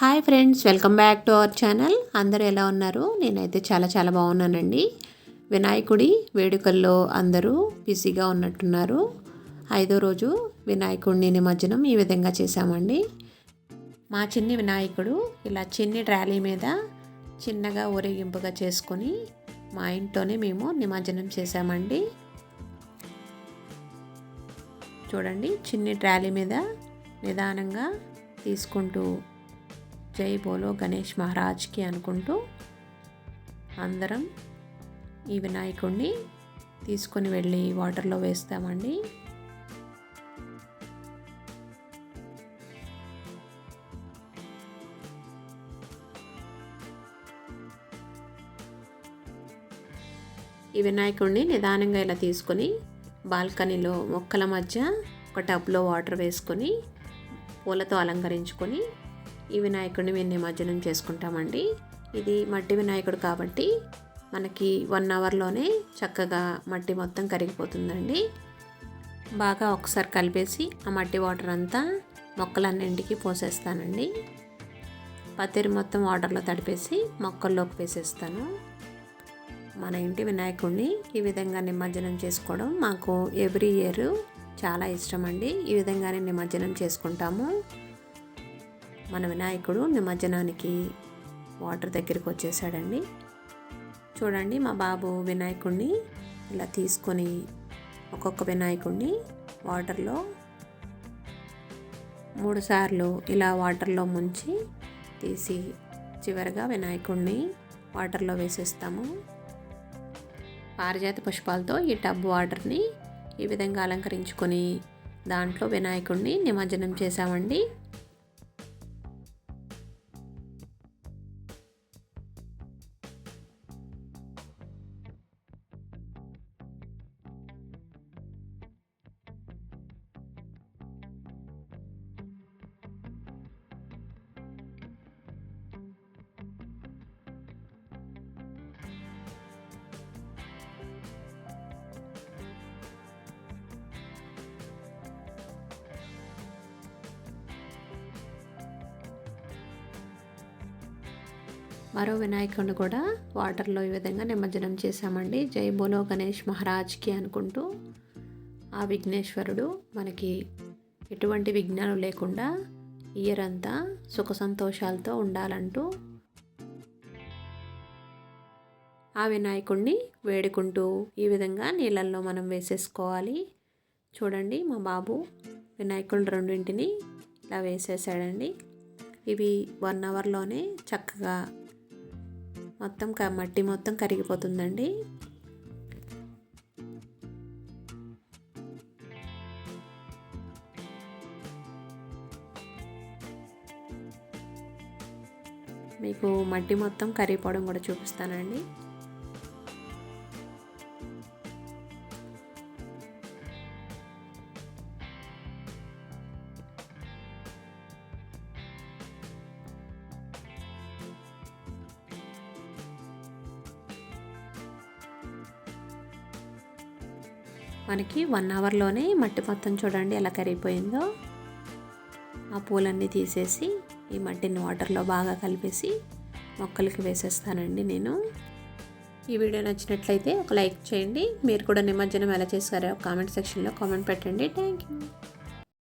Hi friends welcome back to our channel. అందరూ ఎలా ఉన్నారు? నేనైతే చాలా చాలా బాగున్నానండి. వినాయకుడి వేడుకల్లో అందరూ బిజీగా ఉన్నట్టున్నారు. ఐదో రోజు వినాయకుడిని నిమజ్జనం ఈ విధంగా చేశామండి. మా చిన్ని వినాయకుడు ఇలా చిన్ని ట్రాలీ మీద చిన్నగా ఊరేగింపుగా చేసుకొని మా ఇంట్లోనే మేము నిమజ్జనం చేశామండి. చూడండి చిన్ని ట్రాలీ మీద నిదానంగా తీసుకుంటూ జై బోలో గణేష్ మహారాజ్కి అనుకుంటూ అందరం ఈ వినాయకుడిని తీసుకొని వెళ్ళి వాటర్లో వేస్తామండి. ఈ వినాయకుడిని నిదానంగా ఇలా తీసుకొని బాల్కనీలో మొక్కల మధ్య ఒక టబ్లో వాటర్ వేసుకొని పూలతో అలంకరించుకొని ఈ వినాయకుడిని మేము నిమజ్జనం చేసుకుంటామండి. ఇది మట్టి వినాయకుడు కాబట్టి మనకి వన్ అవర్లోనే చక్కగా మట్టి మొత్తం కరిగిపోతుందండి. బాగా ఒకసారి కలిపేసి ఆ మట్టి వాటర్ అంతా మొక్కలన్నింటికి పోసేస్తానండి. పత్తిరి మొత్తం వాటర్లో తడిపేసి మొక్కల్లోకి వేసేస్తాను. మన ఇంటి వినాయకుడిని ఈ విధంగా నిమజ్జనం చేసుకోవడం మాకు ఎవ్రీ ఇయర్ చాలా ఇష్టం అండి ఈ విధంగానే నిమజ్జనం చేసుకుంటాము. మన వినాయకుడు నిమజ్జనానికి వాటర్ దగ్గరికి వచ్చేసాడండి. చూడండి మా బాబు వినాయకుడిని ఇలా తీసుకొని ఒక్కొక్క వినాయకుడిని వాటర్లో మూడుసార్లు ఇలా వాటర్లో ముంచి తీసి చివరిగా వినాయకుడిని వాటర్లో వేసేస్తాము. పారిజాత పుష్పాలతో ఈ టబ్ వాటర్ని ఈ విధంగా అలంకరించుకొని దాంట్లో వినాయకుడిని నిమజ్జనం చేశామండి. మరో వినాయకుడిని కూడా వాటర్లో ఈ విధంగా నిమజ్జనం చేశామండి. జై బోలో గణేష్ మహారాజ్కి అనుకుంటూ ఆ విఘ్నేశ్వరుడు మనకి ఎటువంటి విఘ్నాలు లేకుండా ఇయర్ అంతా సుఖ సంతోషాలతో ఉండాలంటూ ఆ వినాయకుడిని వేడుకుంటూ ఈ విధంగా నీళ్ళల్లో మనం వేసేసుకోవాలి. చూడండి మా బాబు వినాయకుడు రెండింటిని ఇలా వేసేసాడండి. ఇవి వన్ అవర్లోనే చక్కగా మొత్తం మట్టి మొత్తం కరిగిపోతుందండి. మీకు మట్టి మొత్తం కరిగిపోవడం కూడా చూపిస్తానండి. మనకి వన్ అవర్లోనే మట్టి మొత్తం చూడండి ఎలా కరిగిపోయిందో. ఆ పూలన్నీ తీసేసి ఈ మట్టిని వాటర్లో బాగా కలిపేసి మొక్కలకి వేసేస్తానండి నేను. ఈ వీడియో నచ్చినట్లయితే ఒక లైక్ చేయండి. మీరు కూడా నిమజ్జనం ఎలా చేస్తారో కామెంట్ సెక్షన్లో కామెంట్ పెట్టండి. Thank you